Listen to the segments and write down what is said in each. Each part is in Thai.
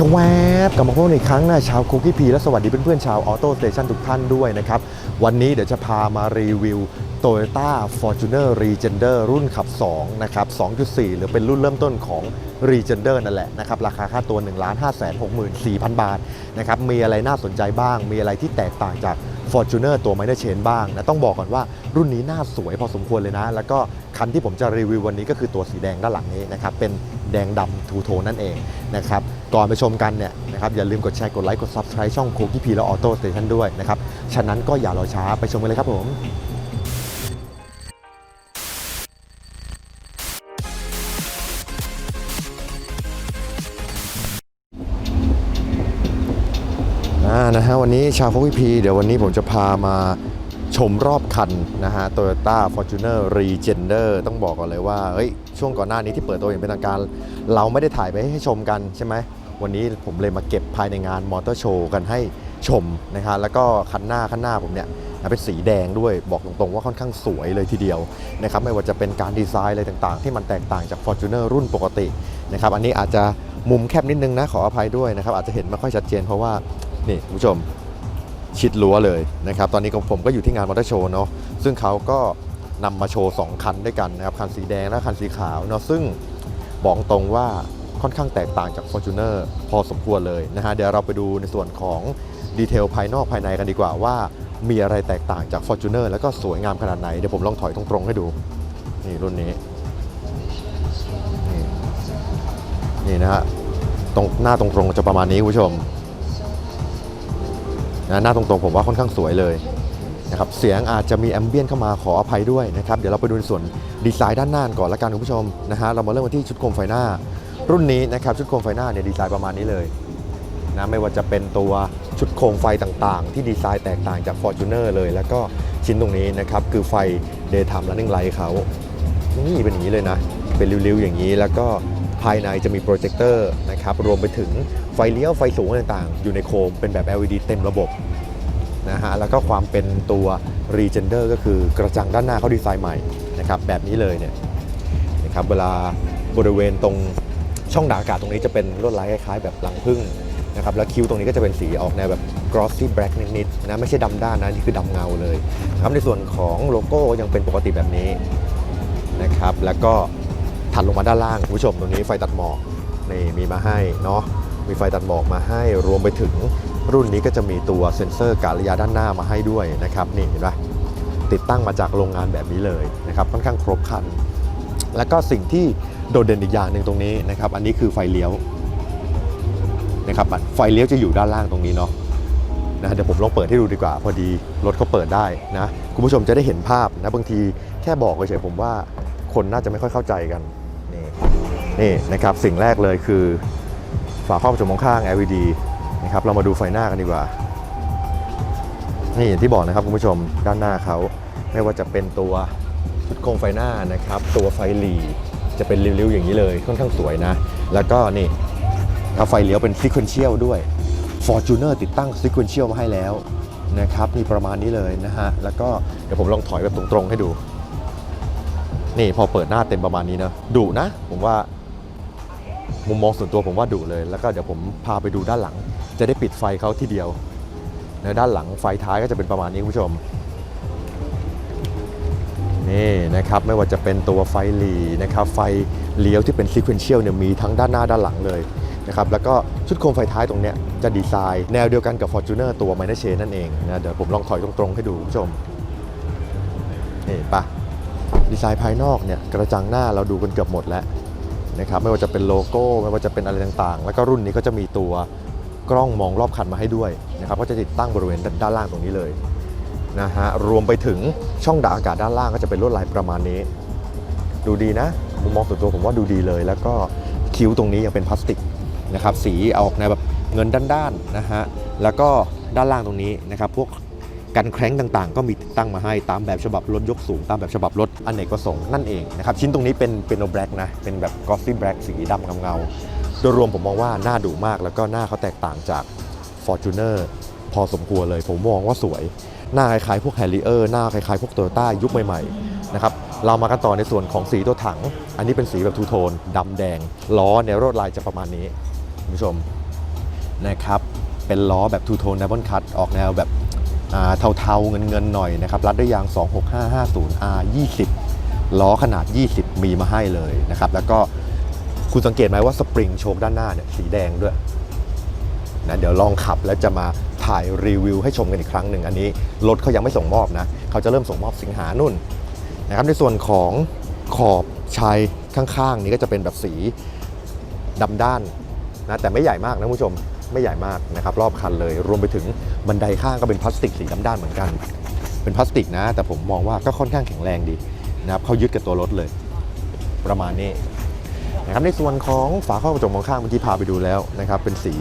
ชวบกลับมาพบกันอีกครั้งนะชาวคุกกี้พีและสวัสดีเพื่อนๆชาวออโต้สเตชันทุกท่านด้วยนะครับ วันนี้เดี๋ยวจะพามารีวิว Toyota Fortuner Regender รุ่นขับ 2 นะครับ 2.4 หรือเป็นรุ่นเริ่มต้นของ Regender นั่นแหละนะครับ ราคาค่าตัว 1 5 6 4 0 0 0 บาทนะครับมีอะไรน่าสนใจบ้าง มีอะไรที่แตกต่างจาก Fortuner ตัวไมเนอร์เชนบ้างนะต้องบอกก่อนว่ารุ่นนี้หน้าสวยพอสมควรเลยนะ แล้วก็คันที่ผมจะรีวิววันนี้ก็คือตัวสีแดงด้านหลังนี้นะครับเป็นแดงดำทูโทนนั่นเองนะครับก่อนไปชมกันเนี่ยนะครับอย่าลืมกดแชร์กดไลค์กด Subscribe ช่องโคกี้พีและออโต้สเตชันด้วยนะครับฉะนั้นก็อย่ารอช้าไปชมกันเลยครับผม นะฮะวันนี้ชาวโคกี้พีเดี๋ยววันนี้ผมจะพามาชมรอบคันนะฮะ Toyota Fortuner Regender ต้องบอกก่อนเลยว่าเฮ้ยช่วงก่อนหน้านี้ที่เปิดตัวอย่างเป็นทางการ เราไม่ได้ถ่ายไปให้ชมกันใช่ไหม วันนี้ผมเลยมาเก็บภายในงานมอเตอร์โชว์กันให้ชมนะฮะแล้วก็คันหน้าคันหน้าผมเนี่ยเป็นสีแดงด้วยบอกตรงๆว่าค่อนข้างสวยเลยทีเดียวนะครับไม่ว่าจะเป็นการดีไซน์อะไรต่างๆ ที่มันแตกต่างจาก Fortuner รุ่นปกตินะครับอันนี้อาจจะมุมแคบนิดนึงนะขออภัยด้วยนะครับอาจจะเห็นไม่ค่อยชัดเจนเพราะว่า นี่คุณผู้ชมชิดรั้วเลยนะครับตอนนี้ผมก็อยู่ที่งานมอเตอร์โชว์เนาะซึ่งเขาก็นำมาโชว์ 2 คันด้วยกันนะครับ คันสีแดงและคันสีขาวเนาะซึ่งบอกตรงว่าค่อนข้างแตกต่างจาก Fortuner พอสมควรเลยนะฮะเดี๋ยวเราไปดูในส่วนของดีเทลภายนอกภายในกันดีกว่าว่ามีอะไรแตกต่างจาก Fortuner แล้วก็สวยงามขนาดไหน เดี๋ยวผมลองถอยตรงๆให้ดู นี่รุ่นนี้ นี่นี่นะฮะตรงหน้าตรงๆจะประมาณนี้คุณผู้ชม นะหน้าตรงๆผมว่าค่อนข้างสวยเลยนะครับเสียงอาจจะมีแอมเบียนเข้ามาขออภัยด้วยนะครับเดี๋ยวเราไปดูในส่วนดีไซน์ด้านหน้าก่อนละกันคุณผู้ชมนะฮะเรามาเริ่มกันที่ชุดโคมไฟหน้า รุ่นนี้นะครับชุดโคมไฟหน้าเนี่ยดีไซน์ประมาณนี้เลยนะไม่ว่าจะเป็นตัวชุดโคมไฟต่างๆ ที่ดีไซน์แตกต่างจาก Fortuner เลย แล้วก็ชิ้นตรงนี้นะครับคือไฟ Daytime Running Light เขานี่เป็นอย่างนี้เลยนะ เป็นริ้วๆอย่างนี้แล้วก็ภายในจะมีโปรเจคเตอร์นะครับรวมไปถึง ไฟเลี้ยวไฟสูงต่างๆ อยู่ในโคมเป็นแบบ LED เต็มระบบนะฮะแล้วก็ความเป็นตัว Regender ก็คือกระจังด้านหน้าเขาดีไซน์ใหม่นะครับแบบนี้เลยเนี่ยนะครับเวลาบริเวณตรงช่องดาอากาศตรงนี้จะเป็นลวดลายคล้ายๆ แบบหลังพึ่งนะครับแล้วคิ้วตรงนี้ก็จะเป็นสีออกแนวแบบ glossy black นิดๆนะไม่ใช่ดำด้านนะนี่คือดำเงาเลยครับในส่วนของโลโก้ยังเป็นปกติแบบนี้นะครับแล้วก็ถัดลงมาด้านล่างคุณผู้ชมตรงนี้ไฟตัดหมอกนี่มีมาให้เนาะ มีไฟตัดหมอกมาให้รวมไปถึงรุ่นนี้ก็จะมีตัวเซ็นเซอร์การระยะด้านหน้ามาให้ด้วยนะครับนี่เห็นไหมติดตั้งมาจากโรงงานแบบนี้เลยนะครับค่อนข้างครบครัน แล้วก็สิ่งที่โดดเด่นอีกอย่างหนึ่งตรงนี้นะครับ อันนี้คือไฟเลี้ยวนะครับไฟเลี้ยวจะอยู่ด้านล่างตรงนี้เนาะนะเดี๋ยวผมลองเปิดให้ดูดีกว่า พอดีรถเขาเปิดได้นะคุณผู้ชมจะได้เห็นภาพนะบางทีแค่บอกเฉยๆผมว่าคนน่าจะไม่ค่อยเข้าใจกันนี่นี่นะครับสิ่งแรกเลยคือ ฝาครอบกระจกมองข้าง LED นะครับเรามาดูไฟหน้ากันดีกว่า นี่อย่างที่บอกนะครับคุณผู้ชมด้านหน้าเขาไม่ว่าจะเป็นตัวชุดโคมไฟหน้านะครับ ตัวไฟหลีจะเป็นริ้วๆอย่างนี้เลยค่อนข้างสวยนะ แล้วก็นี่เอาไฟเลี้ยวเป็นซีเควนเชียลด้วย Fortuner ติดตั้งซีเควนเชียลมาให้แล้วนะครับนี่ประมาณนี้เลยนะฮะ แล้วก็เดี๋ยวผมลองถอยแบบตรงๆให้ดู นี่พอเปิดหน้าเต็มประมาณนี้นะดุนะ ผมว่า มุมมองส่วนตัวผมว่าดุเลย แล้วก็เดี๋ยวผมพาไปดูด้านหลัง จะได้ปิดไฟเขาทีเดียวในด้านหลังไฟท้ายก็จะเป็นประมาณนี้คุณผู้ชม นี่นะครับไม่ว่าจะเป็นตัวไฟหลีนะครับไฟเลี้ยวที่เป็นซีเควนเชียลเนี่ยมีทั้งด้านหน้าด้านหลังเลยนะครับแล้วก็ชุดโคมไฟท้ายตรงเนี้ยจะดีไซน์แนวเดียวกันกับ Fortuner ตัว Minor Chain นั่นเองนะเดี๋ยวผมลองถอยตรงๆให้ดูคุณผู้ชมนี่ปะดีไซน์ภายนอกเนี่ยกระจังหน้าเราดูกันเกือบหมดแล้ว นะครับไม่ว่าจะเป็นโลโก้ ไม่ว่าจะเป็นอะไรต่างๆ แล้วก็รุ่นนี้ก็จะมีตัวกล้องมองรอบคันมาให้ด้วยนะครับก็จะติดตั้งบริเวณด้านล่างตรงนี้เลยนะฮะรวมไปถึงช่องด่างอากาศด้านล่างก็จะเป็นลวดลายประมาณนี้ ดูดีนะมุมมองส่วนตัวผมว่าดูดีเลย แล้วก็คิ้วตรงนี้ยังเป็นพลาสติกนะครับสีออกในแบบเงินด้านๆนะฮะแล้วก็ด้านล่างตรงนี้นะครับพวก กันแคร้งต่างๆ ก็มีติดตั้งมาให้ตามแบบฉบับรถยกสูงตามแบบฉบับรถอเนกประสงค์นั่นเองนะครับชิ้นตรงนี้เป็นเป็นโนแบล็กนะเป็นแบบกอสซี่แบล็กสีดำเงาๆโดยรวมผมมองว่าหน้าดุมาก แล้วก็หน้าเขาแตกต่างจาก Fortuner พอสมควรเลย ผมมองว่าสวย หน้าคล้ายๆพวก Harrier หน้าคล้ายๆพวก Toyota ยุคใหม่ๆนะครับเรามากันต่อในส่วนของสีตัวถัง อันนี้เป็นสีแบบทูโทนดำแดง ล้อเนี่ยลวดลายจะประมาณนี้คุณผู้ชมนะครับเป็นล้อแบบทูโทนดับเบิลคัตออกแนวแบบ เทาๆเงินๆหน่อยนะครับรัดด้วยยาง 26550 R 20 ล้อขนาด 20 มีมาให้เลยนะครับ แล้วก็คุณสังเกตไหมว่าสปริงโชคด้านหน้าเนี่ยสีแดงด้วยนะเดี๋ยวลองขับแล้วจะมาถ่ายรีวิวให้ชมกันอีกครั้งหนึ่งอันนี้รถเขายังไม่ส่งมอบนะเขาจะเริ่มส่งมอบสิงหานุ่นนะครับในส่วนของขอบชายข้างๆ นี้ก็จะเป็นแบบสีดำด้านนะแต่ไม่ใหญ่มากนะคุณผู้ชม ไม่ใหญ่มากนะครับรอบคันเลย รวมไปถึงบันไดข้างก็เป็นพลาสติกสีดำด้านเหมือนกัน เป็นพลาสติกนะ แต่ผมมองว่าก็ค่อนข้างแข็งแรงดีนะครับเขายึดกับตัวรถเลย ประมาณนี้นะครับในส่วนของฝาครอบกระจกมองข้างเมื่อกี้พาไปดูแล้วนะครับเป็นสี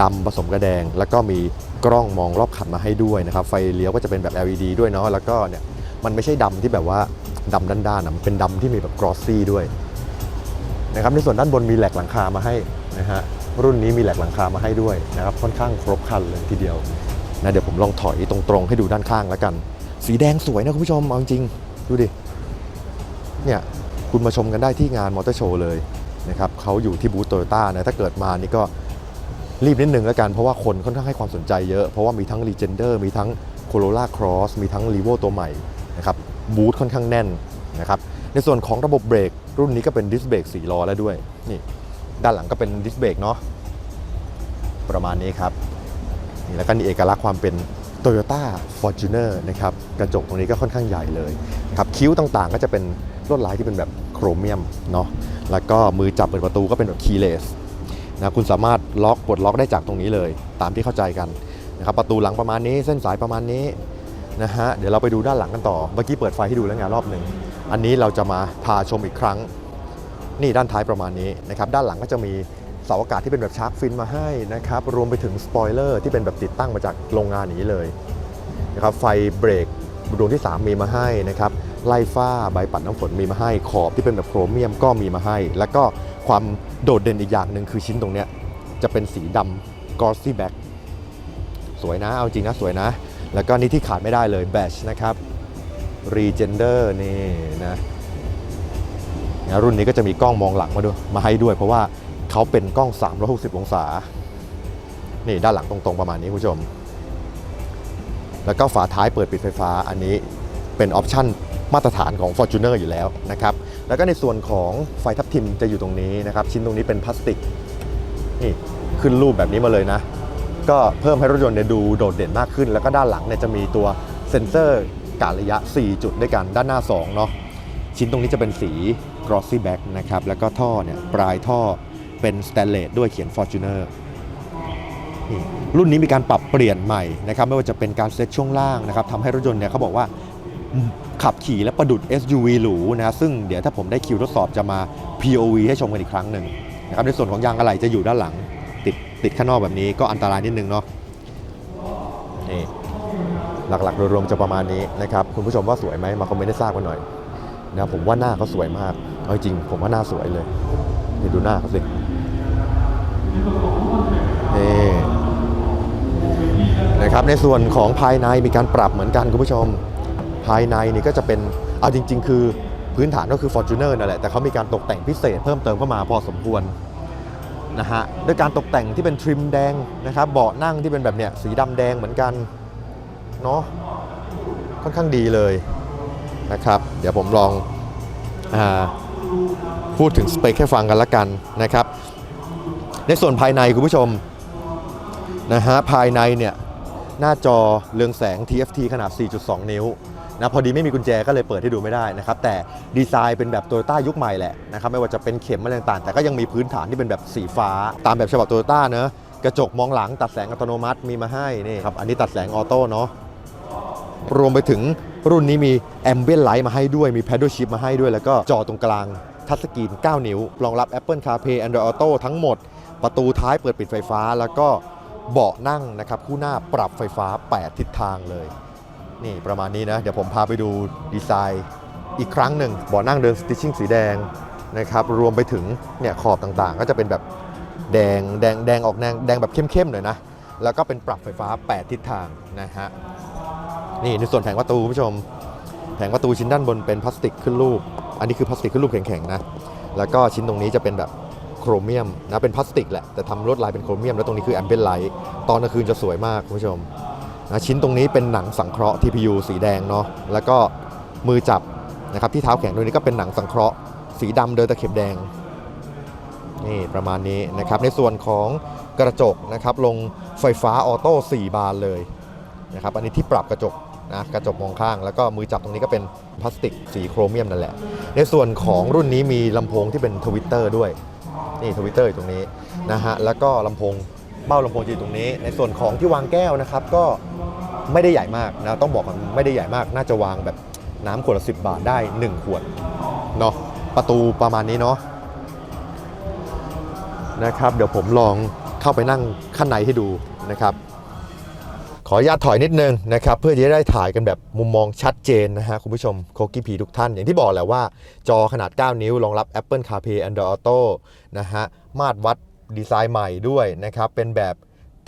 ดำผสมกระแดง แล้วก็มีกล้องมองรอบคันมาให้ด้วยนะครับไฟเลี้ยวก็จะเป็นแบบ LED ด้วยเนาะแล้วก็เนี่ยมันไม่ใช่ดำที่แบบว่าดำด้านๆนะมันเป็นดำที่มีแบบกรอสซี่ด้วยนะครับในส่วนด้านบนมีแหลกหลังคามาให้นะฮะ รุ่นนี้มีแหลกหลังคามาให้ด้วยนะครับค่อนข้างครบคันเลยทีเดียวนะเดี๋ยวผมลองถอยตรงๆ ให้ดูด้านข้างแล้วกัน สีแดงสวยนะคุณผู้ชมเอาจริงดูดิเนี่ยคุณมาชมกันได้ที่งานมอเตอร์โชว์เลยนะครับเขาอยู่ที่บูธโตโยต้านะถ้าเกิดมานี่ก็รีบนิดนึงแล้วกัน เพราะว่าคนค่อนข้างให้ความสนใจเยอะ เพราะว่ามีทั้ง Legender มีทั้ง Corolla Cross มีทั้ง r e v o ตัวใหม่นะครับบูธค่อนข้างแน่นนะครับในส่วนของระบบเบรกรุ่นนี้ก็เป็นดิสเบรก4ล้อแล้วด้วยนี่ ด้านหลังก็เป็นดิสเบรกเนาะประมาณนี้ครับนี่แล้วก็มีเอกลักษณ์ความเป็น Toyota Fortuner นะครับกระจกตรงนี้ก็ค่อนข้างใหญ่เลยครับคิ้วต่างๆ ก็จะเป็นลวดลายที่เป็นแบบโครเมียมเนาะแล้วก็มือจับเปิดประตูก็เป็นแบบคีย์เลสนะคุณสามารถล็อกปลดล็อกได้จากตรงนี้เลย ตามที่เข้าใจกันนะครับประตูหลังประมาณนี้เส้นสายประมาณนี้นะฮะเดี๋ยวเราไปดูด้านหลังกันต่อเมื่อกี้เปิดไฟให้ดูแล้วไงรอบหนึ่งอันนี้เราจะมาพาชมอีกครั้ง นี่ด้านท้ายประมาณนี้นะครับด้านหลังก็จะมีเสาอากาศที่เป็นแบบชาร์กฟินมาให้นะครับรวมไปถึงสปอยเลอร์ที่เป็นแบบติดตั้งมาจากโรงงานอย่างนี้เลยนะครับไฟเบรกดวงที่ 3 มีมาให้นะครับไล่ฝ้าใบปัดน้ำฝนมีมาให้ขอบที่เป็นแบบโครเมียมก็มีมาให้ แล้วก็ความโดดเด่นอีกอย่างหนึ่งคือชิ้นตรงเนี้ยจะเป็นสีดำกอ s ซี่แบ็กสวยนะเอาจริงนะสวยนะ แล้วก็นี่ที่ขาดไม่ได้เลยแบชนะครับรีเจนเดอร์นี่นะ นะรุ่นนี้ก็จะมีกล้องมองหลังมาด้วยมาให้ด้วย เพราะว่าเขาเป็นกล้อง 360 องศา นี่ด้านหลังตรงๆประมาณนี้คุณผู้ชม แล้วก็ฝาท้ายเปิดปิดไฟฟ้าอันนี้เป็นออปชั่นมาตรฐานของ Fortuner อยู่แล้วนะครับ แล้วก็ในส่วนของไฟทับทิมจะอยู่ตรงนี้นะครับ ชิ้นตรงนี้เป็นพลาสติก นี่ขึ้นรูปแบบนี้มาเลยนะ ก็เพิ่มให้รถยนต์เนี่ยดูโดดเด่นมากขึ้น แล้วก็ด้านหลังเนี่ยจะมีตัวเซ็นเซอร์กะระยะ 4 จุดด้วยกันด้านหน้า 2 เนาะ ชิ้นตรงนี้จะเป็นสี glossy back นะครับ แล้วก็ท่อเนี่ยปลายท่อเป็นสแตนเลสด้วยเขียน Fortuner รุ่นนี้มีการปรับเปลี่ยนใหม่นะครับไม่ว่าจะเป็นการเซตช่วงล่างนะครับทำให้รถยนต์เนี่ยเขาบอกว่าขับขี่และประดุด SUV หรูนะซึ่งเดี๋ยวถ้าผมได้คิวทดสอบจะมา POV ให้ชมกันอีกครั้งหนึ่งนะครับในส่วนของยางอะไหล่จะอยู่ด้านหลัง ติดติดข้างนอกแบบนี้ก็อันตรายนิดนึงเนาะนี่หลักๆโดยรวมจะประมาณนี้นะครับ คุณผู้ชมว่าสวยไหมมาคอมเมนต์ให้ทราบกันหน่อย นะผมว่าหน้าเขาสวยมากเอาจริงผมว่าหน้าสวยเลยนี่ดูหน้าเขาสินี่นะครับในส่วนของภายในมีการปรับเหมือนกันคุณผู้ชม ภายในนี่ก็จะเป็นเอาจริง ๆ คือพื้นฐานก็คือ Fortuner นั่นแหละแต่เขามีการตกแต่งพิเศษเพิ่มเติมเข้ามาพอสมควรนะฮะด้วยการตกแต่งที่เป็นทริมแดงนะครับเบาะนั่งที่เป็นแบบเนี้ยสีดำแดงเหมือนกันเนาะค่อนข้างดีเลย นะครับ เดี๋ยวผมลองอพูดถึงสเปคให้ฟังกันละกันนะครับ ในส่วนภายในคุณผู้ชมนะฮะภายในเนี่ยหน้าจอเรืองแสง TFT ขนาด 4.2 นิ้วนะพอดีไม่มีกุญแจก็เลยเปิดให้ดูไม่ได้นะครับ แต่ดีไซน์เป็นแบบโตโยต้ายุคใหม่แหละนะครับไม่ว่าจะเป็นเข็มอะไรต่างๆ แต่ก็ยังมีพื้นฐานที่เป็นแบบสีฟ้า ตามแบบฉบับโตโยต้าเนอะกระจกมองหลังตัดแสงอัตโนมัติมีมาให้นี่ครับอันนี้ตัดแสงออโต้เนาะรวมไปถึง รุ่นนี้มีแอมเบียนไลท์มาให้ด้วยมี Paddle Shift มาให้ด้วย แล้วก็จอตรงกลางทัชสกรีน 9 นิ้ว รองรับ Apple CarPlay Android Auto ทั้งหมด ประตูท้ายเปิดปิดไฟฟ้า แล้วก็เบาะนั่งนะครับ คู่หน้าปรับไฟฟ้า 8 ทิศทางเลย นี่ประมาณนี้นะ เดี๋ยวผมพาไปดูดีไซน์อีกครั้งหนึ่งเบาะนั่งเดินสติชชิ่งสีแดงนะครับรวมไปถึงเนี่ยขอบต่างๆ ก็จะเป็นแบบแดงแดงแดงออกแดงแดงแบบเข้มๆหน่อยนะแล้วก็เป็นปรับไฟฟ้า 8 ทิศทางนะฮะ นี่ในส่วนแผงประตูผู้ชม แผงประตูชิ้นด้านบนเป็นพลาสติกขึ้นรูป อันนี้คือพลาสติกขึ้นรูปแข็งๆนะ แล้วก็ชิ้นตรงนี้จะเป็นแบบโครเมียมนะเป็นพลาสติกแหละแต่ทำลวดลายเป็นโครเมียมแล้วตรงนี้คือแอมเบ l ไลท์ตอนกลางคืนจะสวยมากคุณผู้ชมนะชิ้นตรงนี้เป็นหนังสังเคราะห์ TPU สีแดงเนาะแล้วก็มือจับนะครับที่เท้าแขนตรงนี้ก็เป็นหนังสังเคราะห์ สีดำเดินตะเข็บแดงนี่ประมาณนี้นะครับในส่วนของกระจกนะครับลงไฟฟ้าออโต้4บานเลยนะครับอันนี้ที่ปรับกระจก นะกระจกมองข้าง แล้วก็มือจับตรงนี้ก็เป็นพลาสติกสีโครเมียมนั่นแหละ ในส่วนของรุ่นนี้มีลำโพงที่เป็นทวิตเตอร์ด้วย นี่ทวิตเตอร์อยู่ตรงนี้นะฮะแล้วก็ลำโพงเบ้าลำโพงจะอยู่ตรงนี้ ในส่วนของที่วางแก้วนะครับก็ไม่ได้ใหญ่มากนะต้องบอกกันไม่ได้ใหญ่มาก น่าจะวางแบบน้ำขวดละสิบาทได้ 1 ขวดเนาะประตูประมาณนี้เนาะนะครับ เดี๋ยวผมลองเข้าไปนั่งข้างในให้ดูนะครับ ออนุญาตถอยนิดนึงนะครับเพื่อจะได้ถ่ายกันแบบมุมมองชัดเจนนะฮะคุณผู้ชมโคกี้พีทุกท่าน อย่างที่บอกแหละว่า จอขนาด 9 นิ้วรองรับ Apple CarPlay Android Auto นะฮะมาตรวัดดีไซน์ใหม่ด้วยนะครับ เป็นแบบ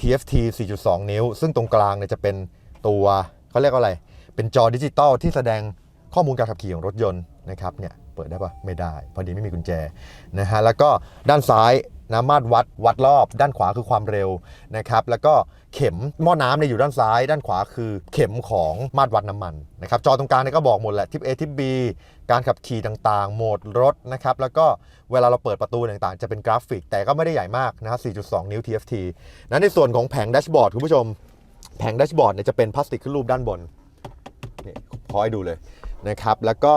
TFT 4.2 นิ้ว ซึ่งตรงกลางเนี่ยจะเป็นตัวเขาเรียกว่าอะไร เป็นจอดิจิตอลที่แสดงข้อมูลการขับขี่ของรถยนต์นะครับเนี่ยเปิดได้ปะไม่ได้ พอดีไม่มีกุญแจนะฮะแล้วก็ด้านซ้ายนะมาตรวัดวัดรอบ ด้านขวาคือความเร็วนะครับแล้วก็ เข็มหม้อน้ำเนี่ยอยู่ด้านซ้าย ด้านขวาคือเข็มของมาตรวัดน้ำมันนะครับจอตรงกลางเนี่ยก็บอกหมดแหละทิป A ทิป B การขับขี่ต่างๆ โหมดรถนะครับแล้วก็เวลาเราเปิดประตูต่างๆ จะเป็นกราฟิก แต่ก็ไม่ได้ใหญ่มากนะฮะ4.2 นิ้ว TFT นั้นในส่วนของแผงแดชบอร์ดคุณผู้ชม แผงแดชบอร์ดเนี่ยจะเป็นพลาสติกขึ้นรูปด้านบนนี่พอให้ดูเลยนะครับแล้วก็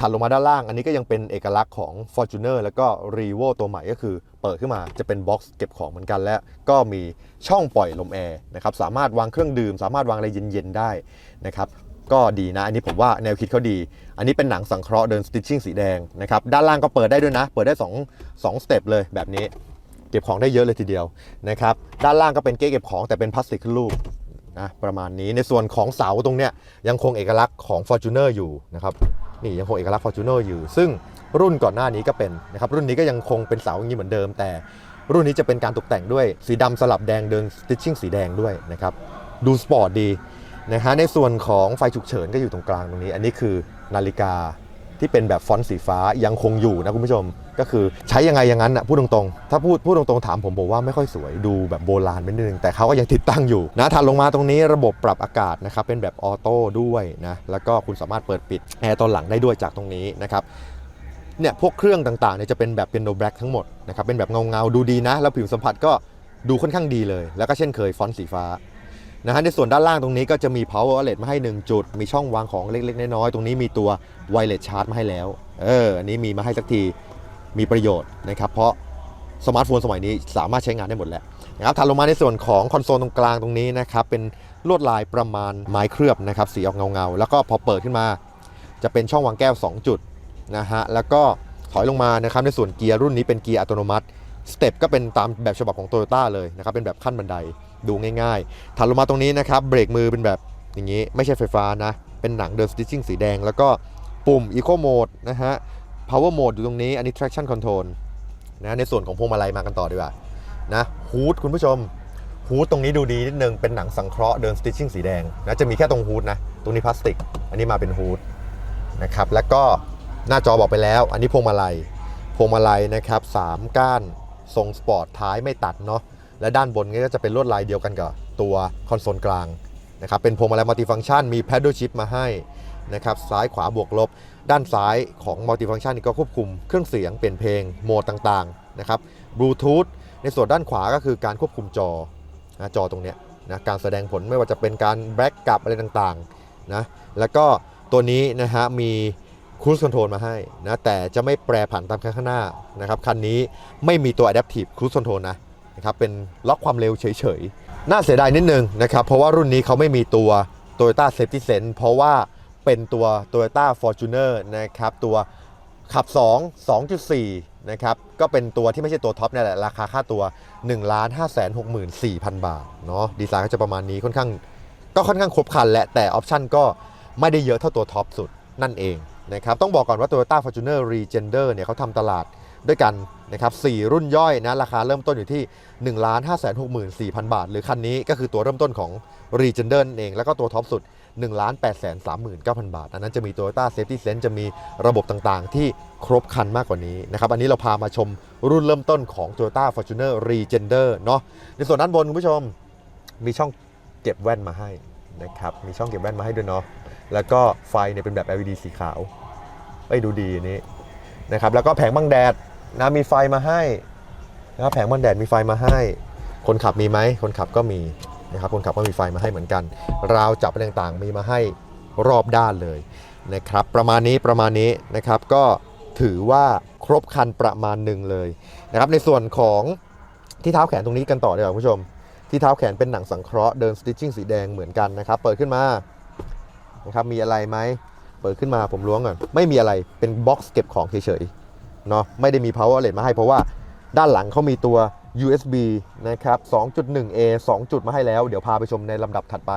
ถัดลงมาด้านล่าง อันนี้ก็ยังเป็นเอกลักษณ์ของ Fortuner แล้วก็ r e v o ตัวใหม่ก็คือ เปิดขึ้นมาจะเป็นบ็อกซ์เก็บของเหมือนกันและก็มีช่องปล่อยลมแอร์นะครับสามารถวางเครื่องดื่ม สามารถวางอะไรเย็นๆได้นะครับก็ดีนะ อันนี้ผมว่าแนวคิดเขาดี อันนี้เป็นหนังสังเคราะห์เดินสติชชิ่งสีแดงนะครับด้านล่างก็เปิดได้ด้วยนะ เปิดได้2 2สเต็ปเลยแบบนี้ เก็บของได้เยอะเลยทีเดียวนะครับด้านล่างก็เป็นเก๊เก็บของแต่เป็นพลาสติกขึ้นรูปนะประมาณนี้ในส่วนของเสาตรงเนี้ยยังคงเอกลักษณ์ของ Fortuner อยู่นะครับ นี่ยังคงเอกลักษณ์ Fortuner อยู่ ซึ่งรุ่นก่อนหน้านี้ก็เป็นนะครับรุ่นนี้ก็ยังคงเป็นเสาอย่างนี้เหมือนเดิม แต่รุ่นนี้จะเป็นการตกแต่งด้วยสีดำสลับแดงเดินสติชชิ่งสีแดงด้วยนะครับดูสปอร์ตดีนะฮะในส่วนของไฟฉุกเฉินก็อยู่ตรงกลางตรงนี้ อันนี้คือนาฬิกา ที่เป็นแบบฟอนต์สีฟ้ายังคงอยู่นะคุณผู้ชม ก็คือใช้ยังไงอย่างนั้นอะพูดตรงๆ ถ้าพูดพูดตรงๆถามผมผมว่าไม่ค่อยสวยดูแบบโบราณไปนิดนึง แต่เขาก็ยังติดตั้งอยู่นะถัดลงมาตรงนี้ระบบปรับอากาศนะครับเป็นแบบออโต้ด้วยนะแล้วก็คุณสามารถเปิดปิดแอร์ตอนหลังได้ด้วยจากตรงนี้นะครับเนี่ยพวกเครื่องต่างๆเนี่ยจะเป็นแบบเป็นโนแบล็กทั้งหมดนะครับเป็นแบบเงาๆดูดีนะ แล้วผิวสัมผัสก็ดูค่อนข้างดีเลย แล้วก็เช่นเคยฟอนต์สีฟ้า นะฮะในส่วนด้านล่างตรงนี้ก็จะมี power outlet มาให้ 1 จุด มีช่องวางของเล็ก ๆ น้อยๆตรงนี้มีตัว wireless charge มาให้แล้ว เอออันนี้มีมาให้สักทีมีประโยชน์นะครับ เพราะสมาร์ทโฟนสมัยนี้สามารถใช้งานได้หมดแล้วนะครับถัดลงมาในส่วนของคอนโซลตรงกลางตรงนี้นะครับ เป็นลวดลายประมาณไม้เคลือบนะครับ สีออกเงาๆ แล้วก็พอเปิดขึ้นมา จะเป็นช่องวางแก้ว 2 จุดนะฮะแล้วก็ถอยลงมานะครับในส่วนเกียร์รุ่นนี้เป็นเกียร์อัตโนมัติสเต็ปก็เป็นตามแบบฉบับของ Toyota เลยนะครับเป็นแบบขั้นบันได ดูง่ายๆถัดลงมาตรงนี้นะครับเบรกมือเป็นแบบอย่างนี้ไม่ใช่ไฟฟ้านะ เป็นหนังเดินสติชชิ่งสีแดง แล้วก็ปุ่ม Eco Mode นะฮะ power mode อยู่ตรงนี้อันนี้ traction control นะในส่วนของพวงมาลัยมากันต่อดีกว่านะฮูดคุณผู้ชมฮูดตรงนี้ดูดีนิดนึงเป็นหนังสังเคราะห์เดิน stitching สีแดงนะจะมีแค่ตรงฮูดนะตรงนี้พลาสติก อันนี้มาเป็นฮูดนะครับแล้วก็หน้าจอบอกไปแล้ว อันนี้พวงมาลัยพวงมาลัยนะครับสามก้านทรงสปอร์ตท้ายไม่ตัดเนาะ และด้านบนก็จะเป็นลวดลายเดียวกันกับตัวคอนโซลกลางนะครับเป็นพวงมาลัยมัลติฟัง c t ชันมี paddle shift มาให้นะครับซ้ายขวาบวกลบ ด้านซ้ายของมัลติฟัง c t ชันนี่ก็ควบคุมเครื่องเสียงเปลี่ยนเพลงโหมดต่างๆนะครับบลูทูธในส่วนด้านขวาก็คือการควบคุมจอนะจอตรงเนี้ยนะการแสดงผลไม่ว่าจะเป็นการแบล็กกลับอะไรต่างๆนะแล้วก็ตัวนี้นะฮะมีครู i คอนโทรลมาให้นะแต่จะไม่แปรผันตามคันข้างหน้านะครับคันนี้ไม่มีตัว Adaptive Cruise Control นะ นะครับเป็นล็อกความเร็วเฉยๆ น่าเสียดายนิดนึงนะครับ เพราะว่ารุ่นนี้เขาไม่มีตัว Toyota Safety Sense เพราะว่าเป็นตัว Toyota Fortuner นะครับตัวขับ 2 2.4 นะครับก็เป็นตัวที่ไม่ใช่ตัวท็อปนี่แหละราคาค่าตัว 1 5 6 4 0 0 0 บาทเนาะดีไซน์ก็จะประมาณนี้ค่อนข้างก็ค่อนข้างครบครันแหละแต่ออปชันก็ไม่ได้เยอะเท่าตัวท็อปสุดนั่นเองนะครับต้องบอกก่อนว่า Toyota Fortuner Regender เนี่ยเขาทำตลาด ด้วยกันนะครับ4รุ่นย่อยนะราคาเริ่มต้นอยู่ที่ 1 5 6 4 0 0 0 บาท หรือคันนี้ก็คือตัวเริ่มต้นของ Regender เอง แล้วก็ตัวท็อปสุด 1 8 3 9 0 0 0 บาท อันนั้นจะมี Toyota Safety Sense จะมีระบบต่างๆ ที่ครบครันมากกว่านี้นะครับ อันนี้เราพามาชมรุ่นเริ่มต้นของ Toyota Fortuner Regender เนาะในส่วนด้านบนคุณผู้ชมมีช่องเก็บแว่นมาให้นะครับมีช่องเก็บแว่นมาให้ด้วยเนาะแล้วก็ไฟเนี่ยเป็นแบบ LED สีขาวไปดูดีนนี้นะครับแล้วก็แผงบังแดด นะมีไฟมาให้นะครับแผงบังแดดมีไฟมาให้ คนขับมีไหมคนขับก็มีนะครับคนขับก็มีไฟมาให้เหมือนกัน ราวจับอะไรต่างๆ มีมาให้รอบด้านเลยนะครับประมาณนี้ประมาณนี้นะครับก็ถือว่าครบคันประมาณหนึ่งเลยนะครับในส่วนของที่เท้าแขนตรงนี้กันต่อดีกว่าคุณผู้ชม ที่เท้าแขนเป็นหนังสังเคราะห์เดินสติชชิ่งสีแดงเหมือนกันนะครับเปิดขึ้นมานะครับมีอะไรไหมเปิดขึ้นมาผมล้วงก่อนไม่มีอะไรเป็นบ็อกซ์เก็บของเฉยๆ เนาะไม่ได้มี power outlet มาให้เพราะว่าด้านหลังเขามีตัว USB นะครับ 2.1A 2 จุดมาให้แล้ว เดี๋ยวพาไปชมในลำดับถัดไป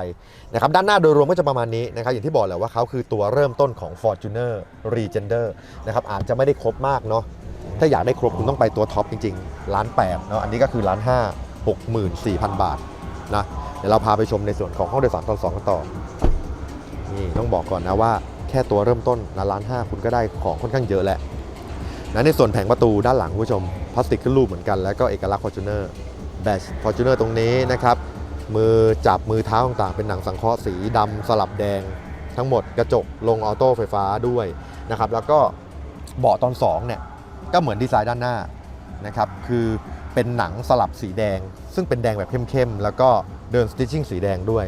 นะครับ ด้านหน้าโดยรวมก็จะประมาณนี้นะครับ อย่างที่บอกแหละว่าเขาคือตัวเริ่มต้นของ Fortuner Regender นะครับ อาจจะไม่ได้ครบมากเนาะ ถ้าอยากได้ครบคุณต้องไปตัวท็อปจริงๆ ล้านแปดเนาะ อันนี้ก็คือล้านห้าหกหมื่นสี่พันบาทนะ เดี๋ยวเราพาไปชมในส่วนของห้องโดยสารตอนสองกันต่อ นี่ต้องบอกก่อนนะว่าแค่ตัวเริ่มต้นนะล้านห้าคุณก็ได้ของค่อนข้างเยอะแหละ นะในส่วนแผงประตูด้านหลังคุณผู้ชมพลาสติกขึ้นรูปเหมือนกันแล้วก็เอกลักษณ์ Fortuner แบช Fortuner ตรงนี้นะครับมือจับมือเท้าต่างๆ เป็นหนังสังเคราะห์สีดำสลับแดง ทั้งหมดกระจกลงออโต้ไฟฟ้าด้วยนะครับแล้วก็เบาะตอน2เนี่ยก็เหมือนดีไซน์ด้านหน้านะครับคือเป็นหนังสลับสีแดง ซึ่งเป็นแดงแบบเข้มๆแล้วก็เดินสติชชิ่งสีแดงด้วย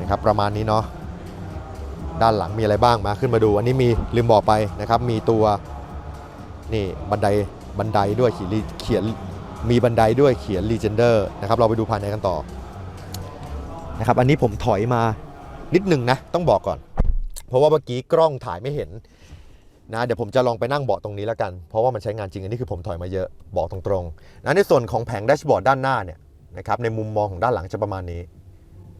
นะครับประมาณนี้เนาะด้านหลังมีอะไรบ้างมาขึ้นมาดู อันนี้มีลืมบอกไปนะครับมีตัว นี่บันไดบันไดด้วยเขียนเขียนมีบันไดด้วยเขียน Legender นะครับเราไปดูภายในกันต่อนะครับอันนี้ผมถอยมานิดนึงนะต้องบอกก่อน เพราะว่าเมื่อกี้กล้องถ่ายไม่เห็นนะเดี๋ยวผมจะลองไปนั่งเบาะตรงนี้แล้วกัน เพราะว่ามันใช้งานจริงอันนี้คือผมถอยมาเยอะเบาะตรงๆนะในส่วนของแผงแดชบอร์ดด้านหน้าเนี่ยนะครับในมุมมองของด้านหลังจะประมาณนี้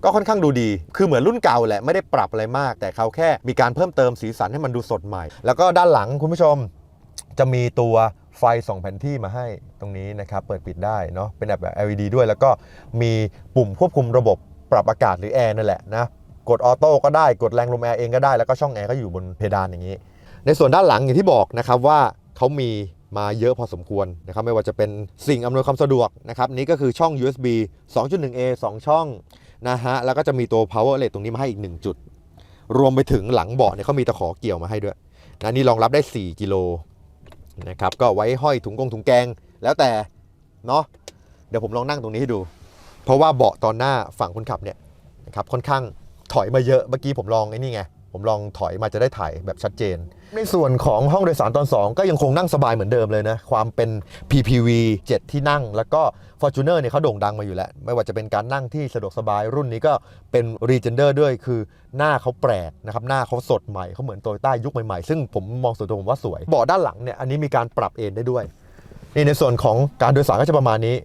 ก็ค่อนข้างดูดี คือเหมือนรุ่นเก่าแหละไม่ได้ปรับอะไรมาก แต่เขาแค่มีการเพิ่มเติมสีสันให้มันดูสดใหม่ แล้วก็ด้านหลังคุณผู้ชม จะมีตัวไฟ2แผ่นที่มาให้ตรงนี้นะครับเปิดปิดได้เนาะเป็นแบบ LED ด้วย แล้วก็มีปุ่มควบคุมระบบปรับอากาศหรือแอร์นั่นแหละนะกดออโต้ก็ได้กดแรงลมแอร์เองก็ได้แล้วก็ช่องแอร์ก็อยู่บนเพดานอย่างนี้ ในส่วนด้านหลังอย่างที่บอกนะครับว่าเขามีมาเยอะพอสมควรนะครับไม่ว่าจะเป็นสิ่งอำนวยความสะดวกนะครับนี่ก็คือช่อง USB 2.1A 2 ช่องนะฮะแล้วก็จะมีตัว power outlet ตรงนี้มาให้อีก 1 จุด รวมไปถึงหลังเบาะเนี่ยเขามีตะขอเกี่ยวมาให้ด้วยนะนี่รองรับได้ 4 กิโล นะครับก็ไว้ห้อยถุงกงถุงแกงแล้วแต่เนาะเดี๋ยวผมลองนั่งตรงนี้ให้ดู เพราะว่าเบาะตอนหน้าฝั่งคนขับเนี่ยนะครับค่อนข้างถอยมาเยอะเมื่อกี้ผมลองไอ้นี่ไง ผมลองถอยมาจะได้ถ่ายแบบชัดเจน ในส่วนของห้องโดยสารตอน 2 ก็ยังคงนั่งสบายเหมือนเดิมเลยนะ ความเป็น PPV 7 ที่นั่ง แล้วก็ Fortuner เนี่ยเขาโด่งดังมาอยู่แล้ว ไม่ว่าจะเป็นการนั่งที่สะดวกสบายรุ่นนี้ก็เป็น Regender ด้วยคือหน้าเขาแปลกนะครับหน้าเขาสดใหม่เขาเหมือนโตโยต้ายุคใหม่ๆ ซึ่งผมมองส่วนตัวผมว่าสวยเบาะด้านหลังเนี่ยอันนี้มีการปรับเอนได้ด้วยนี่ในส่วนของการโดยสารก็จะประมาณนี้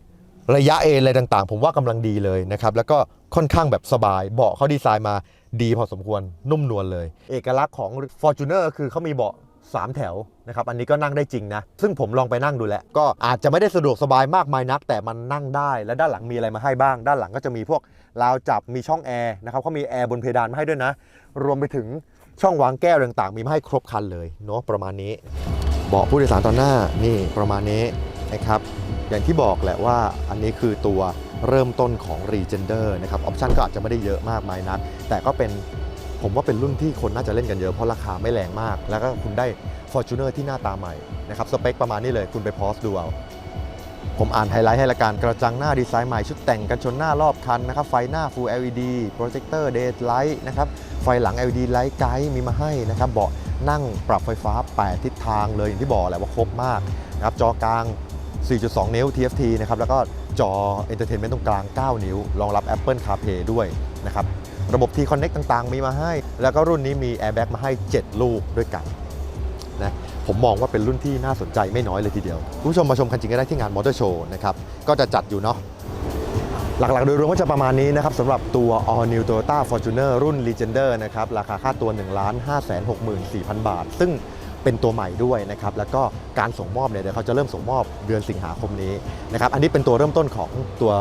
ระยะเอนอะไรต่างๆ ผมว่ากำลังดีเลยนะครับแล้วก็ค่อนข้างแบบสบายเบาะเขาดีไซน์มา ดีพอสมควรนุ่มนวลเลย เอกลักษณ์ของ Fortuner คือเขามีเบาะ3 แถวนะครับอันนี้ก็นั่งได้จริงนะ ซึ่งผมลองไปนั่งดูแล้ว ก็อาจจะไม่ได้สะดวกสบายมากมายนัก แต่มันนั่งได้ และด้านหลังมีอะไรมาให้บ้าง ด้านหลังก็จะมีพวกราวจับมีช่องแอร์นะครับเขามีแอร์บนเพดานมาให้ด้วยนะ รวมไปถึงช่องวางแก้วต่างๆ มีมาให้ครบครันเลยเนาะประมาณนี้เบาะผู้โดยสารตอนหน้านี่ประมาณนี้นะครับอย่างที่บอกแหละว่าอันนี้คือตัว เริ่มต้นของ Regender นะครับออปชันก็อาจจะไม่ได้เยอะมากมายนัก แต่ก็เป็นผมว่าเป็นรุ่นที่คนน่าจะเล่นกันเยอะเพราะราคาไม่แรงมาก แล้วก็คุณได้ Fortuner ที่หน้าตาใหม่นะครับสเปคประมาณนี้เลยคุณไปพอสดูเอาผมอ่านไฮไลท์ให้ละกันกระจังหน้าดีไซน์ใหม่ชุดแต่งกันชนหน้ารอบคันนะครับไฟหน้า Full LED โปรเจคเตอร์เดย์ไลท์นะครับไฟหลัง LED ไลท์ไกด์มีมาให้นะครับเบาะนั่งปรับไฟฟ้า 8 ทิศทางเลยอย่างที่บอกแหละว่าครบมากนะครับจอกลาง 4.2 นิ้ว TFT นะครับแล้วก็ จอ Entertainment ตรงกลาง 9 นิ้ว รองรับ Apple CarPlay ด้วยนะครับ ระบบ T-Connect ต่างๆ มีมาให้ แล้วก็รุ่นนี้มี Airbag มาให้ 7 ลูกด้วยกันนะผมมองว่าเป็นรุ่นที่น่าสนใจไม่น้อยเลยทีเดียว คุณผู้ชมมาชมคันจริงก็ได้ที่งานมอเตอร์โชว์นะครับ ก็จะจัดอยู่เนาะหลักๆ โดยรวมก็จะประมาณนี้นะครับสำหรับตัว All New Toyota Fortuner รุ่น Legender นะครับ ราคาค่าตัว 1 5 6 4 0 0 0 บาท ซึ่ง เป็นตัวใหม่ด้วยนะครับแล้วก็การส่งมอบเนี่ยเดี๋ยวเขาจะเริ่มส่งมอบเดือนสิงหาคมนี้นะครับอันนี้เป็นตัวเริ่มต้นของตัว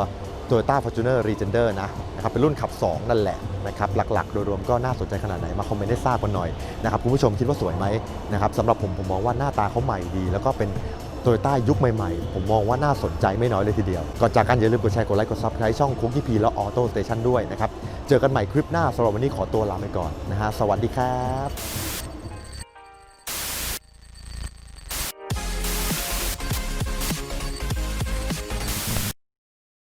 Toyota Fortuner Legender นะนะครับเป็นรุ่นขับ 2 นั่นแหละนะครับหลักๆ โดยรวมก็น่าสนใจขนาดไหนมาคอมเมนต์ให้ทราบกันหน่อยนะครับคุณผู้ชมคิดว่าสวยไหมนะครับสำหรับผมผมมองว่าหน้าตาเขาใหม่ดี แล้วก็เป็นโตโยต้ายุคใหม่ๆ ผมมองว่าน่าสนใจไม่น้อยเลยทีเดียว ก่อนจากกันอย่าลืมกดแชร์ กดไลค์ กดซับสไครต์ช่องคุกกี้พีและออโต้สเตชันด้วยนะครับ เจอกันใหม่คลิปหน้าสำหรับวันนี้ขอตัวลาไปก่อนนะฮะ สวัสดีครับ